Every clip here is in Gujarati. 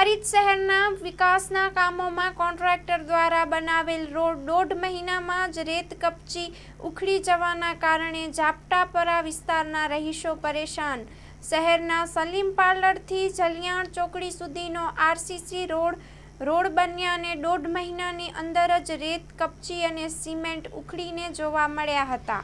હારીજ શહેરના વિકાસના કામોમાં કોન્ટ્રાક્ટર દ્વારા બનાવેલ રોડ દોઢ મહિનામાં જ રેત કપચી ઉખડી જવાના કારણે ઝાપટાપરા વિસ્તારના રહીશો પરેશાન. શહેરના સલીમ પાર્લરથી જલિયાણ ચોકડી સુધીનો આરસીસી રોડ રોડ બન્યાને દોઢ મહિનાની અંદર જ રેત કપચી અને સિમેન્ટ ઉખડીને જોવા મળ્યા હતા.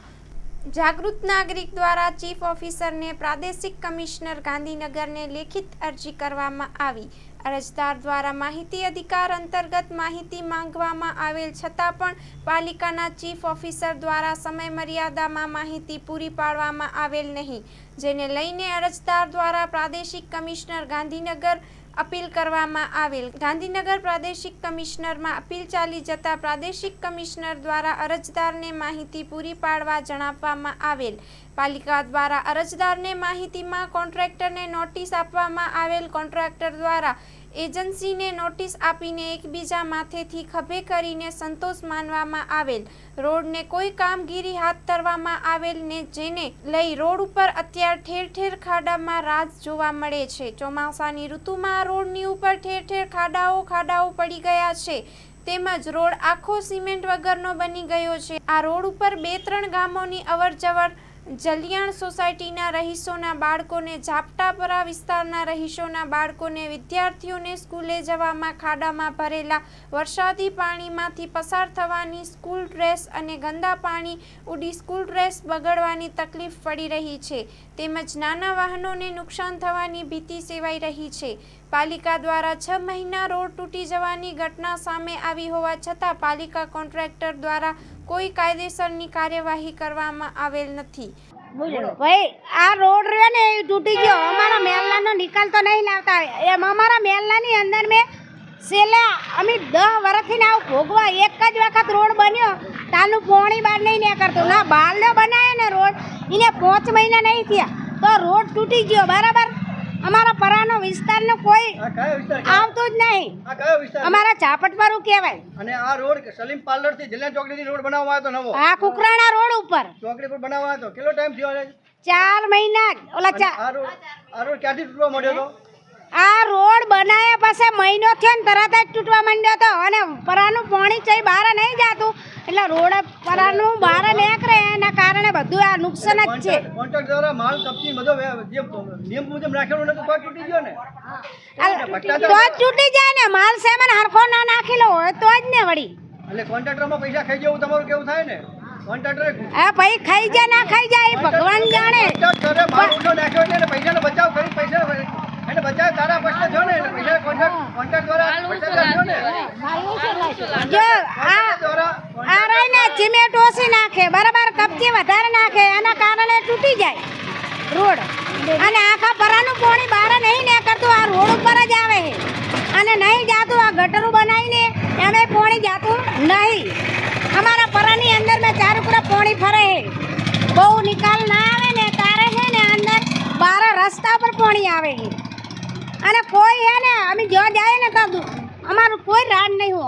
જાગૃત નાગરિક દ્વારા ચીફ ઓફિસરને પ્રાદેશિક કમિશનર ગાંધીનગરને લેખિત અરજી કરવામાં આવી. અરજદાર દ્વારા માહિતી અધિકાર અંતર્ગત માહિતી માંગવામાં આવેલ છતાં પણ પાલિકાના ચીફ ઓફિસર દ્વારા સમય મર્યાદામાં માહિતી પૂરી પાડવામાં આવેલ નહીં. જેને લઈને અરજદાર દ્વારા પ્રાદેશિક કમિશનર ગાંધીનગર અપીલ કરવામાં આવેલ. ગાંધીનગર પ્રાદેશિક કમિશનરમાં અપીલ ચાલી જતા પ્રાદેશિક કમિશનર દ્વારા અરજદારને માહિતી પૂરી પાડવા જણાવવામાં આવેલ. પાલિકા દ્વારા અરજદારને માહિતીમાં કોન્ટ્રાક્ટરને નોટિસ આપવામાં આવેલ. કોન્ટ્રાક્ટર દ્વારા એજન્સીને નોટિસ આપીને એકબીજા માથેથી ખભે કરીને સંતોષ માનવામાં આવેલ. રોડને કોઈ કામગીરી હાથ ધરવામાં આવેલ ને જેને લઈ રોડ ઉપર અત્યાર ઠેર ઠેર ખાડામાં રાજ જોવા મળે છે. ચોમાસાની ઋતુમાં રોડની ઉપર ઠેર ઠેર ખાડાઓ ખાડાઓ પડી ગયા છે. તેમજ રોડ આખો સિમેન્ટ વગરનો બની ગયો છે. આ રોડ ઉપર બે ત્રણ ગામોની અવરજવર જલિયાણ સોસાયટીના રહીશોના બાળકોને ઝાપટાપરા વિસ્તારના રહીશોના બાળકોને વિદ્યાર્થીઓને સ્કૂલે જવામાં ખાડામાં ભરેલા વરસાદી પાણીમાંથી પસાર થવાની સ્કૂલ ડ્રેસ અને ગંદા પાણી ઉડી સ્કૂલ ડ્રેસ બગડવાની તકલીફ પડી રહી છે. તેમજ નાના વાહનોને નુકસાન થવાની ભીતિ સેવાઈ રહી છે. પાલિકા દ્વારા છ મહિના રોડ તૂટી જવાની ઘટના સામે આવી હોવા છતાં પાલિકા કોન્ટ્રાક્ટર દ્વારા કોઈ કાયદેસરની કાર્યવાહી કરવામાં આવેલ નથી. ભાઈ આ રોડ રહ્યો ને એ તૂટી ગયો. અમારા મેલનાનો નિકાલ તો નહીં લાવતા. એમ અમારા મેલનાની અંદર મેં છેલ્લા અમે દસ વર્ષથી ને આવું ભોગવા એક જ વખત રોડ બન્યો. તાનું પોણી બાર નહીં નીકળતું. ના બારડો બનાવ્યો ને રોડ. એને પાંચ મહિના નહીં થયા. તો રોડ તૂટી ગયો. બરાબર? અમારા પરાનો વિસ્તારનો કોઈ આવતો જ નહીં. અમારા ચાપટ ચાપટપરું કહેવાય. અને આ રોડ સલીમ પાર્લરથી જિલ્લા ચોકડી થી રોડ બનાવવામાં આવ્યો નવો? આ કુકરાણા રોડ ઉપર. ચોકડી પર બનાવવામાં આવ્યો કેટલો ટાઈમ થયો ચાર મહિના ઓલા ચાર આ રોડ ક્યાંથી તૂટવા માંડ્યો હતો આ રોડ બનાવ્યા પછી મહિનો થયો ને તરત જ તૂટવા માંડ્યો હતો અને પરાનું પાણી ચઈ બહાર નહીં જાતું. એટલે રોડ પરાનું બહાર નીકળે એના કારણે બધું આ નુકસાન જ છે. કોન્ટ્રાક્ટ દ્વારા માલ કપચી બધો જે નિયમ મુજબ રાખેલો નતો તો તૂટી ગયો ને. તો જ તૂટી જાય ને માલ સામાન હરખો ના નાખેલો હોય તો જ ને વળી. એટલે કોન્ટ્રાક્ટરમાં પૈસા ખાઈ જવું તમારું કેવું થાય ને? કોન્ટ્રાક્ટરે આ ભાઈ ખાઈ જાય ના ખાઈ જાય એ ભગવાન જાણે. પૈસાનો બચાવ કરી પૈસા એટલે બચાવ તારા પ્રશ્ન થયો ને એટલે પૈસા કોન્ટ્રાક્ટ દ્વારા જો ને સિમેન્ટ ઓછી નાખે, બરાબર કપચી વધારે નાખે, એના કારણે તૂટી જાય રોડ. અને આખા પરાનું પાણી બહાર નહીં નીકળતું, આ રોડ ઉપર જ આવે છે. અને નહીં જાતું, આ ગટરું બનાવીને એમે પાણી જાતું નહીં. અમારા પરાની અંદર મેં ચાર ઉપર પાણી ફરે છે. બહુ નિકાલ ના આવે ને, તારે છે ને અંદર બહાર રસ્તા પર પાણી આવે છે. અને કોઈ હે ને, અમે જો જાય ને તો અમારું કોઈ રાડ નહીં હું